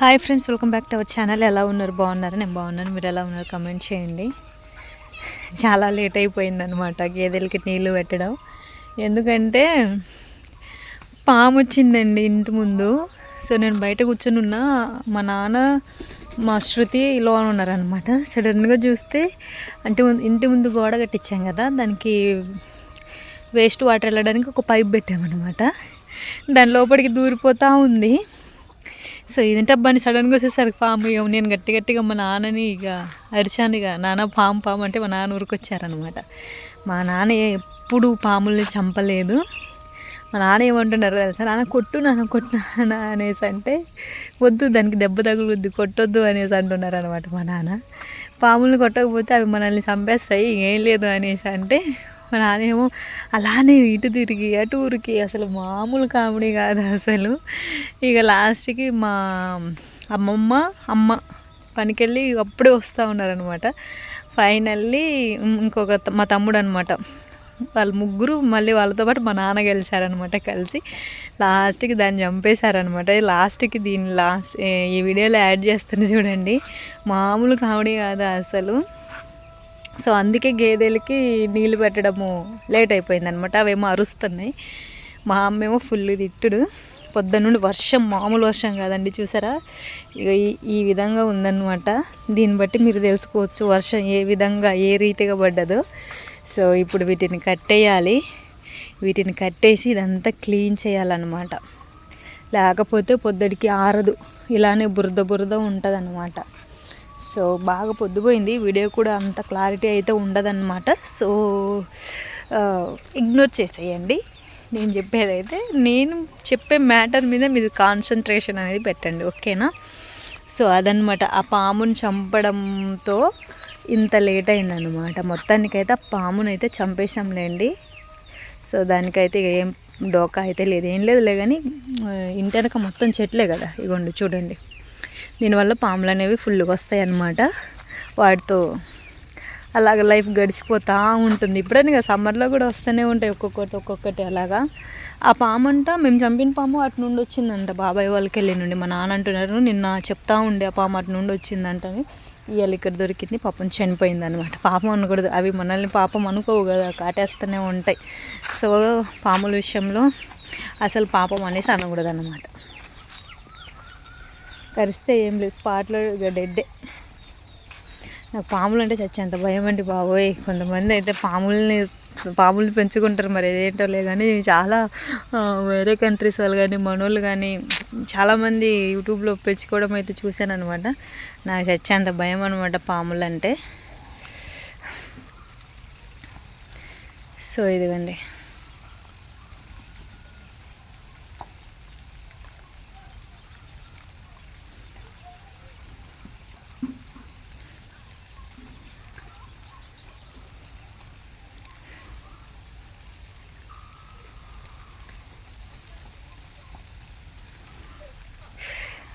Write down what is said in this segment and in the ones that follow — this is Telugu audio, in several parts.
Hi friends welcome back to our channel ఎలా ఉన్నారు? బాగున్నారు? నేను బాగున్నాను. మీరు ఎలా ఉన్నారు? కమెంట్ చేయండి. చాలా లేట్ అయిపోయిందనమాట గేదెలకి నీళ్ళు పెట్టడం. ఎందుకంటే పాము వచ్చిందండి ఇంటి ముందు. సో నేను బయట కూర్చొని ఉన్నా. మా నాన్న మా శృతి లోన ఉన్నారనమాట సడన్గా చూస్తే అంటే ఇంటి ముందు గోడ కట్టించాం కదా. దానికి వేస్ట్ వాటర్ వెళ్ళడానికి ఒక పైప్ పెట్టామన్నమాట. దాని లోపలికి దూరిపోతూ ఉంది. సో ఇదంటే అబ్బాని సడన్గా వచ్చేసరికి పాము ఇక నేను గట్టి గట్టిగా మా నాన్నని ఇక అరిచాను ఇక నాన్న పాము పాము అంటే మా నాన్న ఊరికొచ్చారనమాట. మా నాన్న ఎప్పుడు పాముల్ని చంపలేదు. మా నాన్న ఏమంటున్నారు తెలుసా? నాన్న కొట్టు నాన్న కొట్టు నాన్న అనేసి అంటే వద్దు దానికి దెబ్బ తగులుద్ది కొట్టొద్దు అనేసి అంటున్నారు అనమాట మా నాన్న. పాముల్ని కొట్టకపోతే అవి మనల్ని చంపేస్తాయి ఏం లేదు అనేసి అంటే మా నాన్న అలానే ఇటు తిరిగి అటు ఊరికి. అసలు మామూలు కామెడీ కాదు అసలు. ఇక లాస్ట్కి మా అమ్మమ్మ అమ్మ పనికెళ్ళి అప్పుడే వస్తూ ఉన్నారనమాట ఫైనల్లీ ఇంకొక మా తమ్ముడు అనమాట వాళ్ళు ముగ్గురు మళ్ళీ వాళ్ళతో పాటు మా నాన్న గెలిచారనమాట కలిసి. లాస్ట్కి దాన్ని చంపేశారనమాట లాస్ట్కి దీన్ని లాస్ట్ ఈ వీడియోలో యాడ్ చేస్తుంది చూడండి. మామూలు కామెడీ కాదు అసలు. సో అందుకే గేదెలకి నీళ్ళు పెట్టడము లేట్ అయిపోయింది అనమాట అవేమో అరుస్తున్నాయి. మా అమ్మేమో ఫుల్ తిట్టుడు. పొద్దున్నుండి వర్షం మామూలు వర్షం కాదండి చూసారా? ఇక ఈ ఈ విధంగా ఉందన్నమాట. దీన్ని బట్టి మీరు తెలుసుకోవచ్చు వర్షం ఏ విధంగా ఏ రీతిగా పడ్డదో. సో ఇప్పుడు వీటిని కట్టేయాలి. వీటిని కట్టేసి ఇదంతా క్లీన్ చేయాలన్నమాట. లేకపోతే పొద్దుడికి ఆరదు. ఇలానే బురద బురద ఉంటుంది సో బాగా పొద్దుపోయింది. వీడియో కూడా అంత క్లారిటీ అయితే ఉండదన్నమాట. సో ఇగ్నోర్ చేసేయండి. నేను చెప్పేదైతే నేను చెప్పే మ్యాటర్ మీద మీరు కాన్సన్ట్రేషన్ అనేది పెట్టండి ఓకేనా? సో అదనమాట ఆ పాముని చంపడంతో ఇంత లేట్ అయిందనమాట మొత్తానికైతే ఆ పాముని అయితే చంపేశాంలేండి. సో దానికైతే ఏం డోకా అయితే లేదు. ఏం లేదులే కానీ ఇంటెనక మొత్తం చెట్లే కదా. ఇగోండి చూడండి. దీనివల్ల పాములు అనేవి ఫుల్గా వస్తాయి అన్నమాట వాటితో అలాగ లైఫ్ గడిచిపోతూ ఉంటుంది. ఇప్పుడని కదా సమ్మర్లో కూడా వస్తూనే ఉంటాయి ఒక్కొక్కటి ఒక్కొక్కటి అలాగా. ఆ పాము అంట మేము చంపిన పాము అటు నుండి వచ్చిందంట. బాబాయ్ వాళ్ళకి వెళ్ళి నుండి మా నాన్న అంటున్నారు నిన్న చెప్తా ఉండే ఆ పాము అటు నుండి వచ్చిందంటని. ఇవాళ ఇక్కడ దొరికింది పాపం చనిపోయింది అనమాట పాపం అనకూడదు అవి మనల్ని పాపం అనుకోవు కదా కాటేస్తూనే ఉంటాయి. సో పాముల విషయంలో అసలు పాపం అనేసి అనకూడదు అనమాట కరిస్తే ఏం లేదు స్పాట్లో ఇక డెడ్డే నాకు పాములు అంటే చచ్చేంత భయం అండి బాబోయ్. కొంతమంది అయితే పాముల్ని పాములు పెంచుకుంటారు మరి ఏదేంటో లే కానీ చాలా వేరే కంట్రీస్ వాళ్ళు కానీ మనోళ్ళు కానీ చాలామంది యూట్యూబ్లో పెంచుకోవడం అయితే చూశాను అనమాట నాకు చచ్చేంత భయం అనమాట పాములు అంటే. సో ఇదిగండి.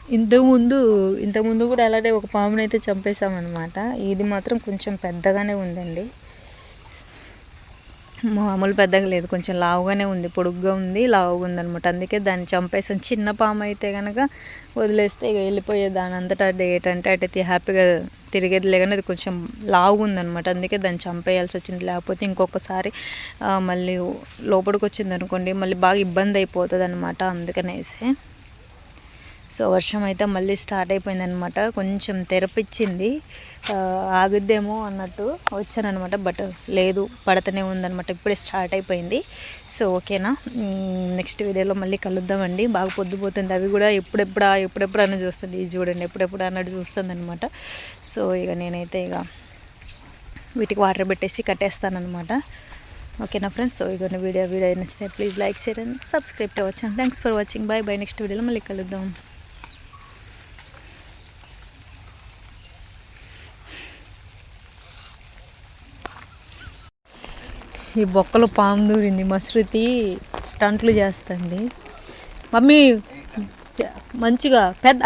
ఇంతకుముందు ఇంతకుముందు కూడా అలానే ఒక పాముని అయితే చంపేశామన్నమాట. ఇది మాత్రం కొంచెం పెద్దగానే ఉందండి. మామూలు పెద్దగా లేదు కొంచెం లావుగానే ఉంది పొడుగ్గా ఉంది లావుగా ఉందనమాట అందుకే దాన్ని చంపేసాం చిన్న పాము అయితే కనుక వదిలేస్తే ఇక వెళ్ళిపోయే దాని అంతటా ఏంటంటే అటు హ్యాపీగా తిరిగేది లేదని అది కొంచెం లావుగా ఉందనమాట అందుకే దాన్ని చంపేయాల్సి వచ్చింది. లేకపోతే ఇంకొకసారి మళ్ళీ లోపలికి వచ్చింది అనుకోండి మళ్ళీ బాగా ఇబ్బంది అయిపోతుంది అనమాట అందుకనేసి. సో వర్షం అయితే మళ్ళీ స్టార్ట్ అయిపోయిందనమాట కొంచెం తెరపిచ్చింది. ఆగుద్దేమో అన్నట్టు వచ్చానమాట బట్ లేదు పడతనే ఉందన్నమాట. ఇప్పుడే స్టార్ట్ అయిపోయింది. సో ఓకేనా? నెక్స్ట్ వీడియోలో మళ్ళీ కలుద్దామండి. బాగా పొద్దుపోతుంది. అవి కూడా ఎప్పుడెప్పుడా ఎప్పుడెప్పుడు అన్నది చూస్తుంది. ఇది చూడండి ఎప్పుడెప్పుడు అన్నట్టు చూస్తుంది అనమాట సో ఇక నేనైతే ఇక వీటికి వాటర్ పెట్టేసి కట్టేస్తానమాట ఓకేనా ఫ్రెండ్స్? సో ఇక వీడియో వీడియో నచ్చితే please like share and subscribe అవ్వచ్చు thanks for watching. Bye bye next వీడియోలో మళ్ళీ కలుద్దాం. ఈ బొక్కలు పాము దూరింది. మా శృతి స్టంట్లు చేస్తుంది. మమ్మీ మంచిగా పెద్ద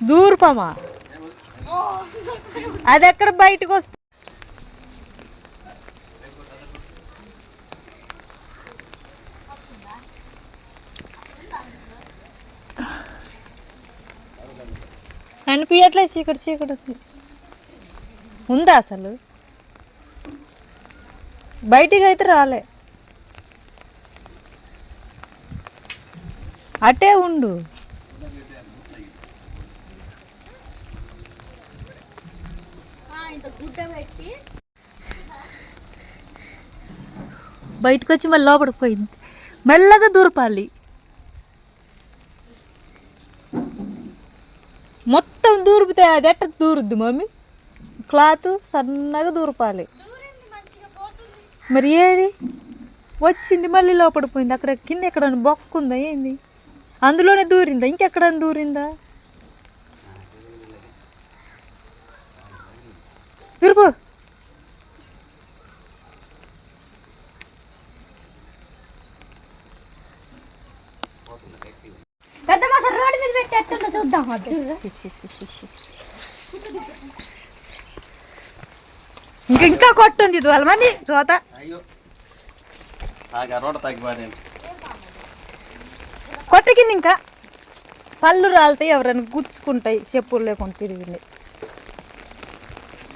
దూర్పమా? అది ఎక్కడ బయటకు వస్తుంది అనిపించట్లేదు చీకటి చీకటి ఉంది. ఉందా అసలు? బయటికి అయితే రాలే. అటే ఉండు. బయటకు వచ్చి మళ్ళీ లోపలికి పోయింది. మెల్లగా దూరపాలి. మొత్తం దూరిపితే అది ఎట్ట దూరుద్ది మమ్మీ? క్లాత్ సన్నగా దూరపాలి. మరి ఏది? వచ్చింది మళ్ళీ లోపల పోయింది. అక్కడ కింద ఎక్కడ బొక్క ఉందా ఏంది? అందులోనే దూరిందా? ఇంకెక్కడ దూరిందా? రోడ్డు మీద పెట్టేస్తుందో చూద్దాం సి. ఇంకా ఇంకా కొట్టుంది ఇది వాళ్ళ మని రోత అయ్యో. ఆగా రోడ్డు తగ్గిపోయాను కొట్టకింది ఇంకా. పళ్ళు రాలితే ఎవరైనా గుచ్చుకుంటాయి చెప్పులు లేకుండా తిరిగింది.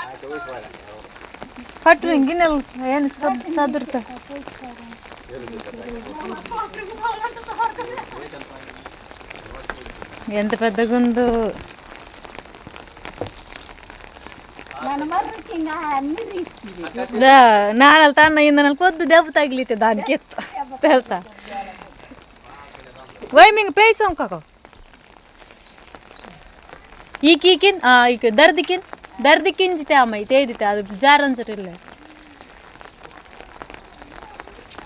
నడు పట్టు గిన్నెలు ఏం సదురుతా ఎంత పెద్దగా ఉందో మన మర్రికి ఇంకా అన్ని తీసుకుంది నాన్నలు తన్న అయిందని కొద్ది దెబ్బ తగిలితే దానికి తెలుసా పోయి మీకు పేసాం కాక ఈకీకిన్ ఈక దర్దికిన్ దర్దికించితే అమ్మాయి తేదితే అది జారంచటిల్లే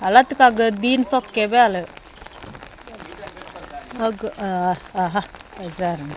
అలత్ కాగ దీని సొక్కే బేల ఆహా జారం